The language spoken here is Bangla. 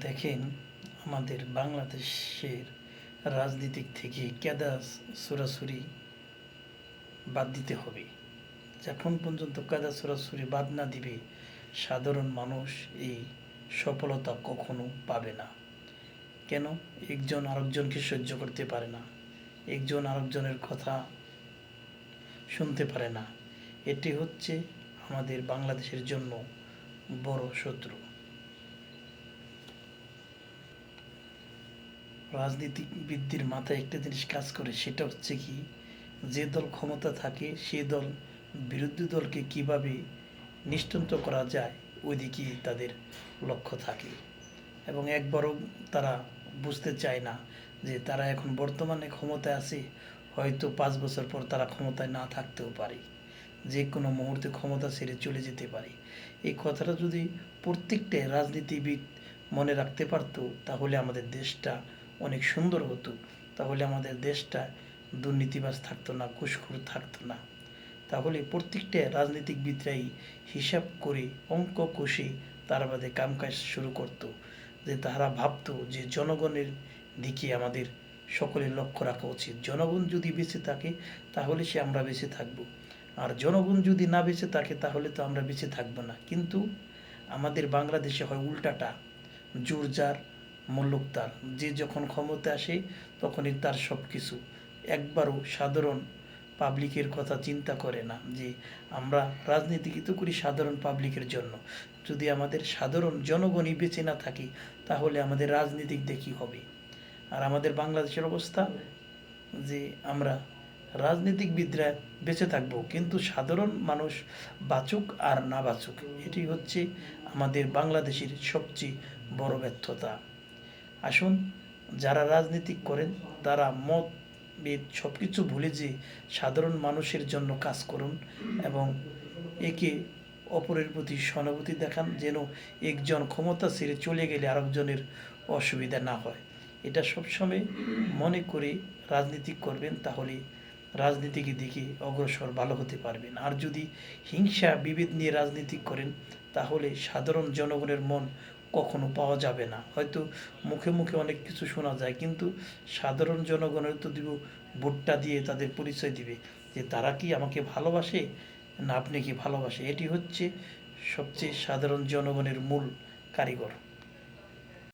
দেখেন আমাদের বাংলাদেশের রাজনীতিক থেকে কেদা সরাসরি বাদ দিতে হবে। যখন পর্যন্ত কাদা সরাসরি বাদ না দিবে, সাধারণ মানুষ এই সফলতা কখনো পাবে না। কেন? একজন আরেকজনকে সহ্য করতে পারে না। একজন আরেকজনের কথা শুনতে পারে না। এটি হচ্ছে আমাদের বাংলাদেশের জন্য বড় শত্রু। রাজনীতিবিদদের মাথায় একটা জিনিস কাজ করে, সেটা হচ্ছে কি, যে দল ক্ষমতা থাকে, সে দল বিরোধী দলকে কীভাবে নিশ্চিন্ত করা যায়, ওইদিকেই তাদের লক্ষ্য থাকে। এবং একবারও তারা বুঝতে চায় না যে তারা এখন বর্তমানে ক্ষমতায় আছে, হয়তো পাঁচ বছর পর তারা ক্ষমতায় না থাকতেও পারে। যে কোনো মুহূর্তে ক্ষমতা ছেড়ে চলে যেতে পারে। এই কথাটা যদি প্রত্যেকটাই রাজনীতিবিদ মনে রাখতে পারতো, তাহলে আমাদের দেশটা অনেক সুন্দর হতো, তাহলে আমাদের দেশটা দুর্নীতিবাজ থাকতো না, ঘুষখোর থাকতো না। তাহলে প্রত্যেকটা রাজনীতিকবিদরাই হিসাব করে অঙ্ক কষে তার বাদে কামকাজ শুরু করত, যে তারা ভাবতো যে জনগণের দিকে আমাদের সকলের লক্ষ্য রাখা উচিত। জনগণ যদি বেঁচে থাকে, তাহলে সে আমরা বেঁচে থাকব। আর জনগণ যদি না বেঁচে থাকে, তাহলে তো আমরা বেঁচে থাকব না। কিন্তু আমাদের বাংলাদেশে হয় উল্টাটা জোর যার মুল্লুক তার। যে যখন ক্ষমতা আসে, তখনই তার সব কিছু একবারও সাধারণ পাবলিকের কথা চিন্তা করে না যে, আমরা রাজনীতি কিন্তু করি সাধারণ পাবলিকের জন্য। যদি আমাদের সাধারণ জনগণই বেঁচে না থাকি, তাহলে আমাদের রাজনীতিক দেখি হবে? আর আমাদের বাংলাদেশের অবস্থা যে, আমরা রাজনীতিকবিদরা বেঁচে থাকব, কিন্তু সাধারণ মানুষ বাঁচুক আর না বাঁচুক এটি হচ্ছে আমাদের বাংলাদেশের সবচেয়ে বড় ব্যর্থতা। আসুন, যারা রাজনীতি করেন, তারা মত, বেদ সব কিছু ভুলে যে সাধারণ মানুষের জন্য কাজ করুন এবং একে অপরের প্রতি সহানুভূতি দেখান যেন একজন ক্ষমতা ছেড়ে চলে গেলে আরেকজনের অসুবিধা না হয়। এটা সবসময় মনে করে রাজনীতি করবেন, তাহলে রাজনীতিকে দিকে অগ্রসর ভালো হতে পারবেন। আর যদি হিংসা, বিভেদ নিয়ে রাজনীতি করেন, তাহলে সাধারণ জনগণের মন কখনো পাওয়া যাবে না। হয়তো মুখে মুখে অনেক কিছু শোনা যায়, কিন্তু সাধারণ জনগণের তো দিব, ভোটটা দিয়ে তাদের পরিচয় দিবে যে তারা কি আমাকে ভালোবাসে না আপনি কি ভালোবাসে? এটি হচ্ছে সবচেয়ে সাধারণ জনগণের মূল কারিগর।